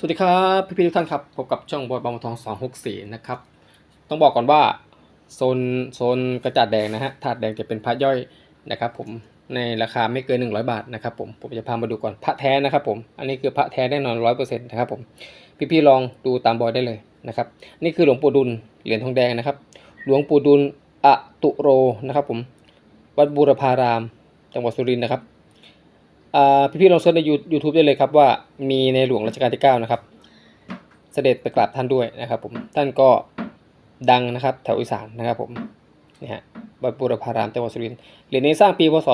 สวัสดีครับพี่พี่ๆทุกท่านครับพบกับช่องบอยบางบัวทอง264นะครับต้องบอกก่อนว่าโซนโซนกระจาดแดงนะฮะถาดแดงจะเป็นพระย่อยนะครับ ผมในราคาไม่เกิน 100 บาทนะครับผมผมจะพามาดูก่อนพระแท้นะครับผมอันนี้คือพระแท้แน่นอน100%นะครับผมพี่พี่ๆลองดูตามบอยได้เลยนะครับนี่คือหลวงปู่ดุลเหรียญทองแดงนะครับ หลวงปู่ดุลอะตุโรนะครับผมวัดบูรพาราม จังหวัดสุรินทร์นะครับ พี่ๆลองเซิร์ชในยูทูบได้เลยครับว่ามีในหลวงรัชกาลที่ 9 นะครับ เสด็จไปกราบท่านด้วยนะครับผมท่านก็ดังนะครับแถวอีสานนะครับผมนี่ฮะวัดบูรพารามจังหวัดสุรินทร์เหรียญนี้สร้างปีพศ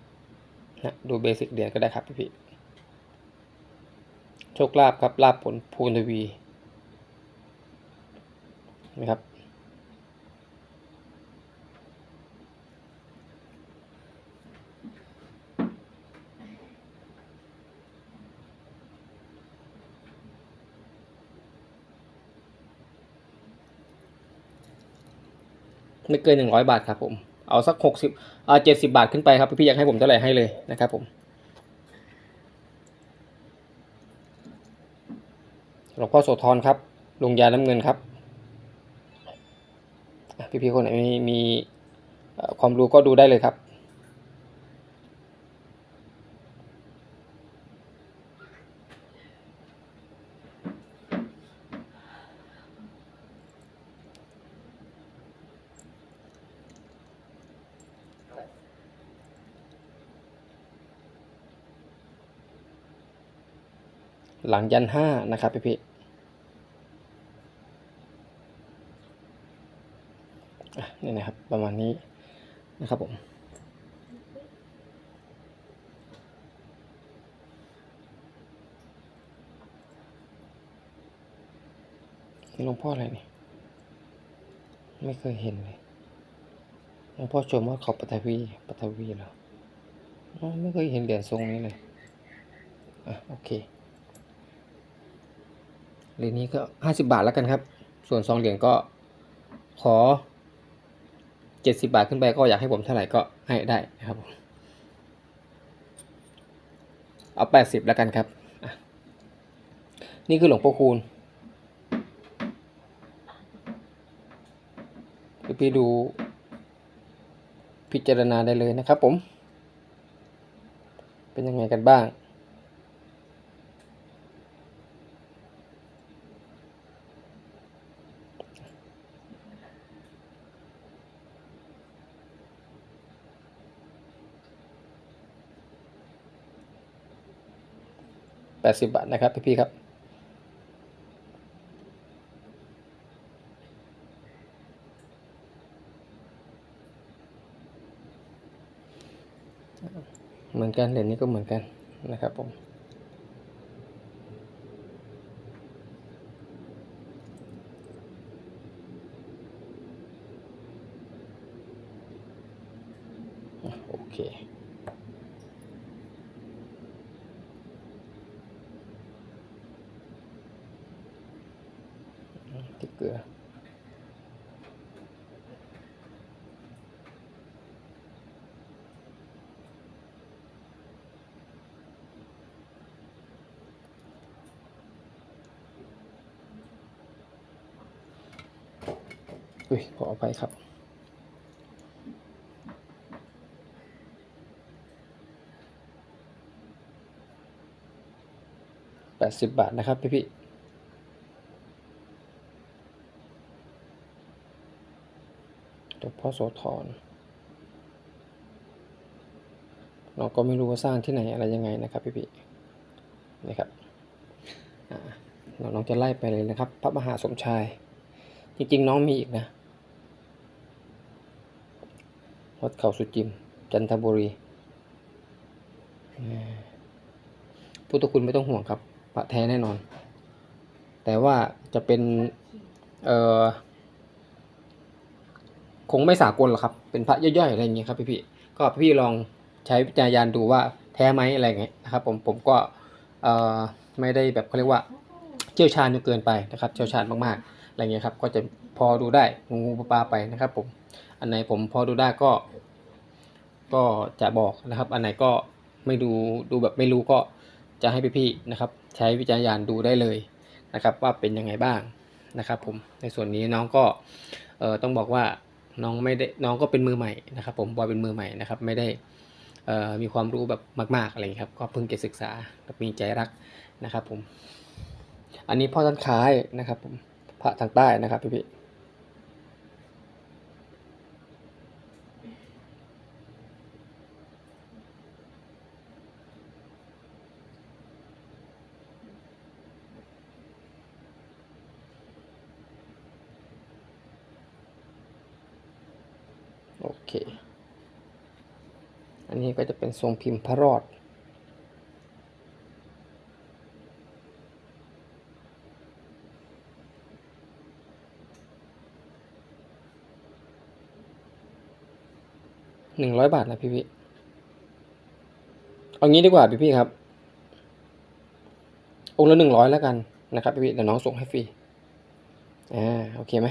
2533นะดูเบสิกเหรียญก็ได้ครับพี่ๆโชคลาภครับลาภผลภูนทวีนะครับ ไม่เกินหนึ่งร้อยบาทครับผม เอาสักหกสิบอ่าเจ็ดสิบาทขึ้นไปครับพี่อยากให้ผมเท่าไหร่ให้เลยนะครับผมหลวงพ่อโสธรครับลงยาน้ำเงินครับพี่ๆคนไหนมีมีความรู้ก็ดูได้เลยครับ หลังยันห้านะครับพี่พี่อะนี่นะครับประมาณนี้นะครับผมนี่หลวงพ่ออะไรนี่ ไม่เคยเห็นเลยหลวงพ่อชมว่าเขาปฐวีปฐวีเหรอไม่เคยเห็นเหรียญทรงนี้เลย อะ โอเค เหรียญนี้ก็ห้าสิบาทแล้วกันครับ ส่วนสองเหรียญก็ขอเจ็ดสิบาทขึ้นไปก็อยากให้ผมเท่าไหร่ก็ให้ได้นะครับเอาแปดสิบแล้วกันครับ นี่คือหลวงพ่อคูณพี่ดูพิจารณาได้เลยนะครับผม เป็นยังไงกันบ้าง แปดสิบบาทนะครับพี่ๆครับเหมือนกันเหรียญนี้ก็เหมือนกันนะครับผมโอเค ติ๊กเกลือ อุ้ยขออภัยครับ แปดสิบบาทนะครับพี่พี่หลวพ่อโสธรเราก็ไม่รู้ว่าสร้างที่ไหนอะไรยังไงนะครับพี่พี่นี่ครับอ่าเราลองจะไล่ไปเลยนะครับ พระมหาสมชาย จริงๆ น้องมีอีกนะ วัดเขาสุจิม จันทบุรี พุทธคุณไม่ต้องห่วงครับ พระแท้แน่นอน แต่ว่าจะเป็น เออคงไม่สากลหรอกครับ เป็นพระย่อยๆอะไรอย่างเงี้ยครับ พี่ๆก็พี่ลองใช้วิจารณญาณดูว่าแท้ไหมอะไรเงี้ยนะครับ ผมผมก็เออไม่ได้แบบเขาเรียกว่าเชี่ยวชาญจนเกินไปนะครับ เชี่ยวชาญมากๆอะไรเงี้ยครับ ก็จะพอดูได้งูปลาไปนะครับผม อันไหนผมพอดูได้ก็ ก็จะบอกนะครับ อันไหนก็ไม่ดูดูแบบไม่รู้ก็จะให้พี่ๆนะครับ ใช้วิจารณญาณดูได้เลยนะครับ ว่าเป็นยังไงบ้างนะครับ ผมในส่วนนี้น้องก็เอ่อต้องบอกว่าน้องไม่ได้น้องก็เป็นมือใหม่นะครับ ผมบอยเป็นมือใหม่นะครับ ไม่ได้เอ่อมีความรู้แบบมาก ๆอะไรอย่างนี้ครับ ก็เพิ่งจะศึกษาและมีใจรักนะครับ ผม อันนี้พ่อท่านคล้ายนะครับ ผมพระทางใต้นะครับพี่ๆ โอเค อันนี้ก็จะเป็นทรงพิมพ์พระรอด หนึ่งร้อยบาทนะพี่พี่เอางี้ดีกว่าพี่พี่ครับ องค์ละหนึ่งร้อยแล้วกันนะครับพี่พี่เดี๋ยวน้องส่งให้ฟรี อ่า โอเคไหม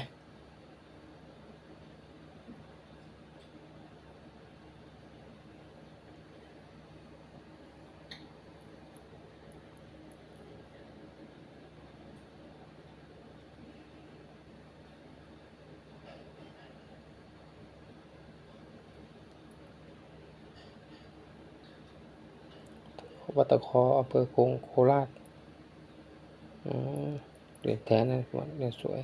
วัดตะคออำเภอคงโคราชอืมเหรียญแท้นะเหรียญสวย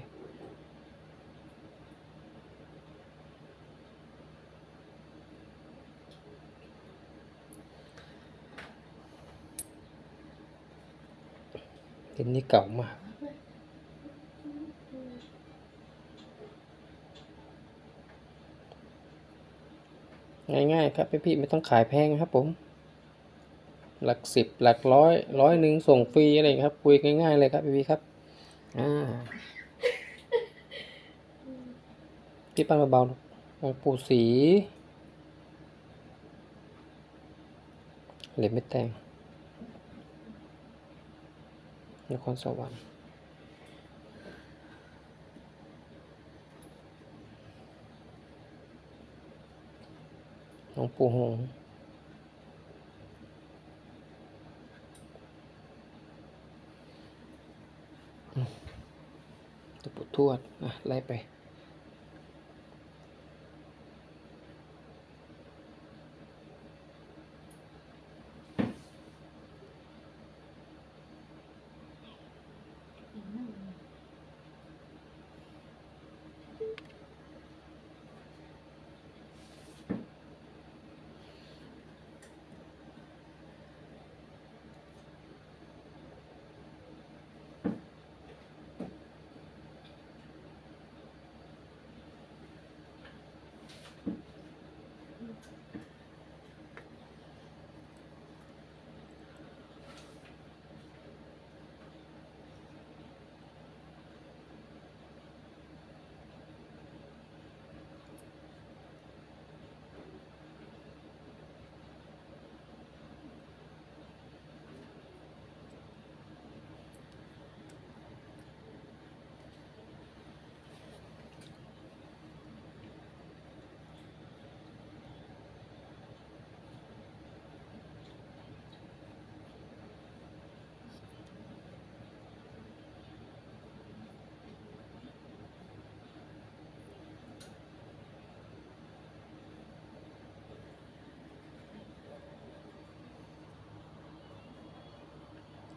เหรียญนี้เก่ามากง่ายๆครับพี่ๆไม่ต้องขายแพงครับผม หลักสิบหลักร้อยร้อยหนึ่งส่งฟรีอะไรอย่างนี้ครับ คุยง่ายๆเลยครับพี่ๆครับอ่าพี่ปั้นเบาๆหลวงปู่สีเหรียญไม่แต่งนครสวรรค์หลวงปู่หงส์ ตะปุ ทวด อะ ไล่ไป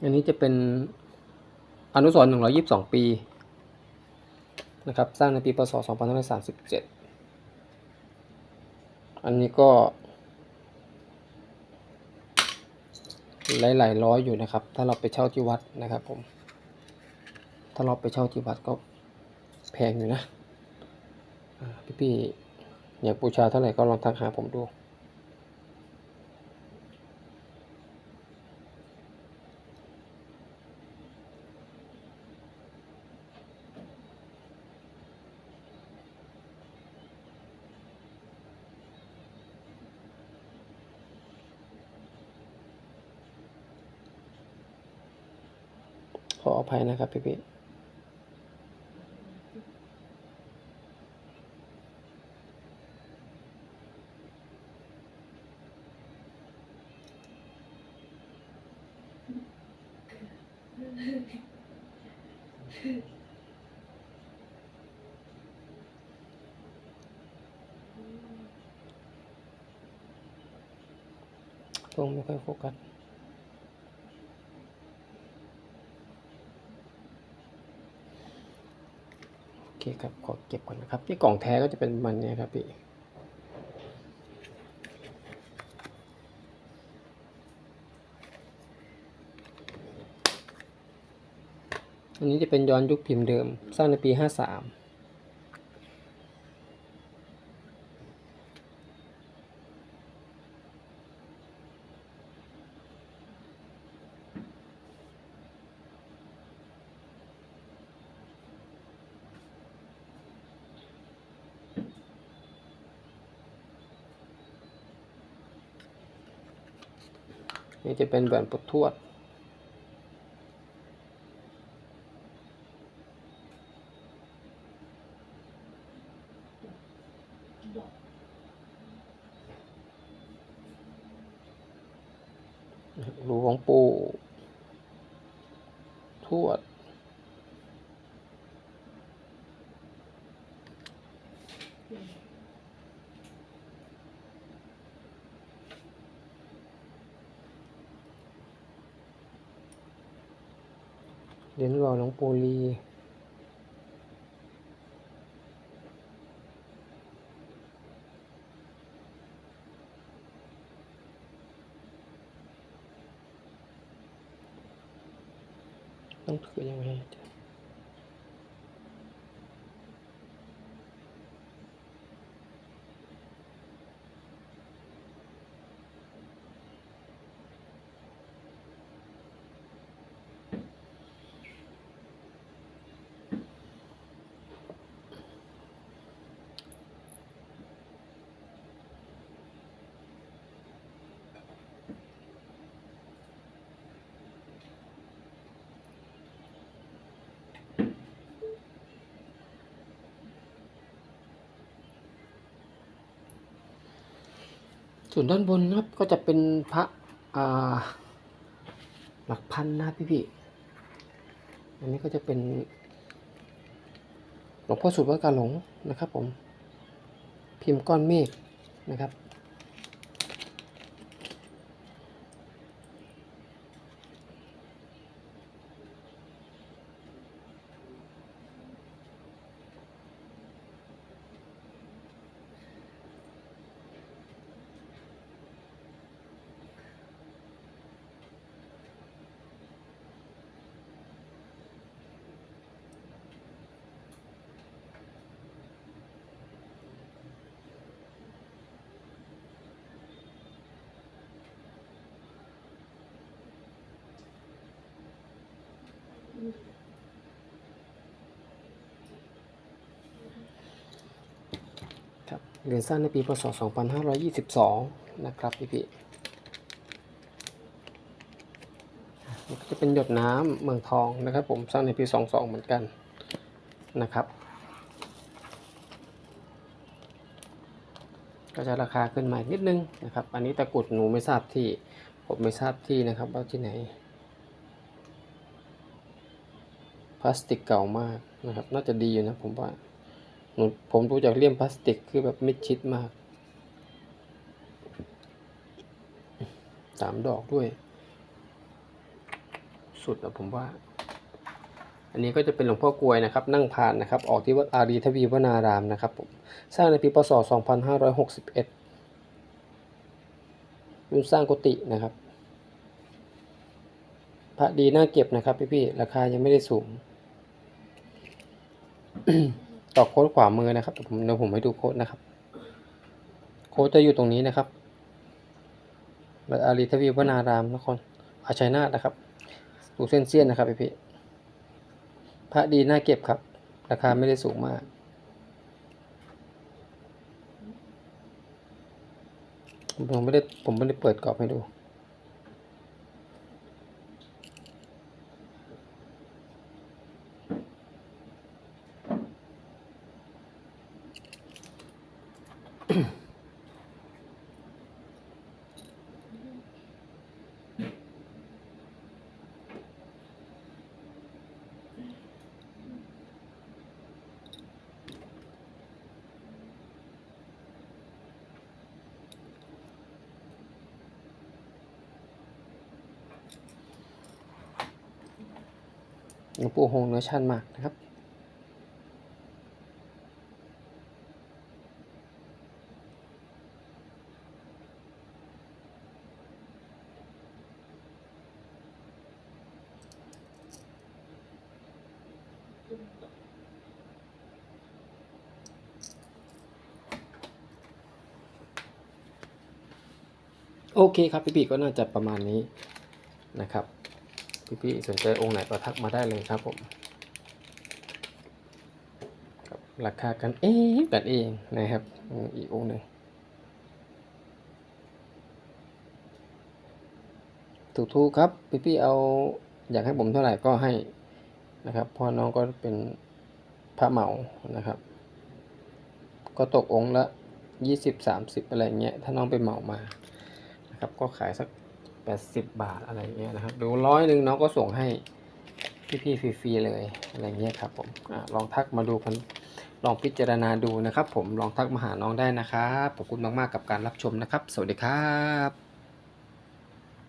อันนี้จะเป็นอนุสรณ์122 ปีนะครับสร้างในปีพศ2537 อันนี้ก็หลายๆร้อยอยู่นะครับ ถ้าเราไปเช่าที่วัดนะครับผม ถ้าเราไปเช่าที่วัดก็แพงอยู่นะ พี่ๆอยากบูชาเท่าไหร่ก็ลองทักหาผมดู ข ออภัยนะครับพี่ๆตรงไม่ค่อยโฟกัส โอเคครับ ขอเก็บก่อนนะครับ ที่กล่องแท้ก็จะเป็นมันเนี่ยครับพี่อันนี้จะเป็นย้อนยุคพิมพ์เดิม สร้างในปี 53 นี่จะเป็นแหวนปุดทวดหลวงปู่ทวด เหรียญหล่อหลวงปู่ลีต้องถือยังไง ส่วนด้านบนนะครับก็จะเป็นพระอ่าหลักพันนะพี่พี่อันนี้ก็จะเป็นหลวงพ่อสุดวัดกาหลงนะครับผม พิมพ์ก้อนเมฆนะครับ เหรียญสร้างในปีพศ 2522 นะครับพี่พี่นี่ก็จะเป็นหยดน้ำเมืองทองนะครับ ผมสร้างในปี 22 เหมือนกันนะครับ ก็จะราคาขึ้นมาอีกนิดนึงนะครับ อันนี้ตะกรุดหนูไม่ทราบที่ผมไม่ทราบที่นะครับว่าที่ไหน พลาสติกเก่ามากนะครับ น่าจะดีอยู่นะผมว่า ผมดูจากเลี่ยมพลาสติกคือแบบมิดชิดมาก สามดอกด้วย สุดอะผมว่า อันนี้ก็จะเป็นหลวงพ่อกลวยนะครับ นั่งพานนะครับ ออกที่วัดอารีทวีวนารามนะครับผม สร้างในปีพศ 2561รุ่นสร้างกุฏินะครับ พระดีน่าเก็บนะครับพี่ๆ ราคายังไม่ได้สูง ต่อโค้ดขวามือนะครับเดี๋ยวผมเดี๋ยวผมให้ดูโค้ดนะครับ โค้ดจะอยู่ตรงนี้นะครับอารีทวีวนารามนครอาชัยนาทนะครับดูเส้นเสี้ยนนะครับพี่ๆพระดีน่าเก็บครับ ราคาไม่ได้สูงมากผมไม่ได้ผมไม่ได้เปิดกรอบให้ดู หลวงปู่หงเนื้อชันมากนะครับ โอเคครับพี่ๆก็น่าจะประมาณนี้นะครับ พี่ๆสนใจองค์ไหนก็ทักมาได้เลยครับผมราคากันเองกันเองนะครับอีกองค์หนึ่งถูกๆครับพี่ๆเอาอยากให้ผมเท่าไหร่ก็ให้นะครับพราะน้องก็เป็นพระเหมานะครับ ก็ตกองค์ละยี่สิบสามสิบอะไรเงี้ยถ้าน้องไปเหมามานะครับก็ขายสัก 80 บาทอะไรเงี้ยนะครับดูร้อยหนึ่งน้องก็ส่งให้พี่ๆฟรีๆเลยอะไรเงี้ยครับผมอลองทักมาดูกันลองพิจารณาดูนะครับ ผมลองทักมาหาน้องได้นะครับขอบคุณมากๆกับการรับชมนะครับ สวัสดีครับ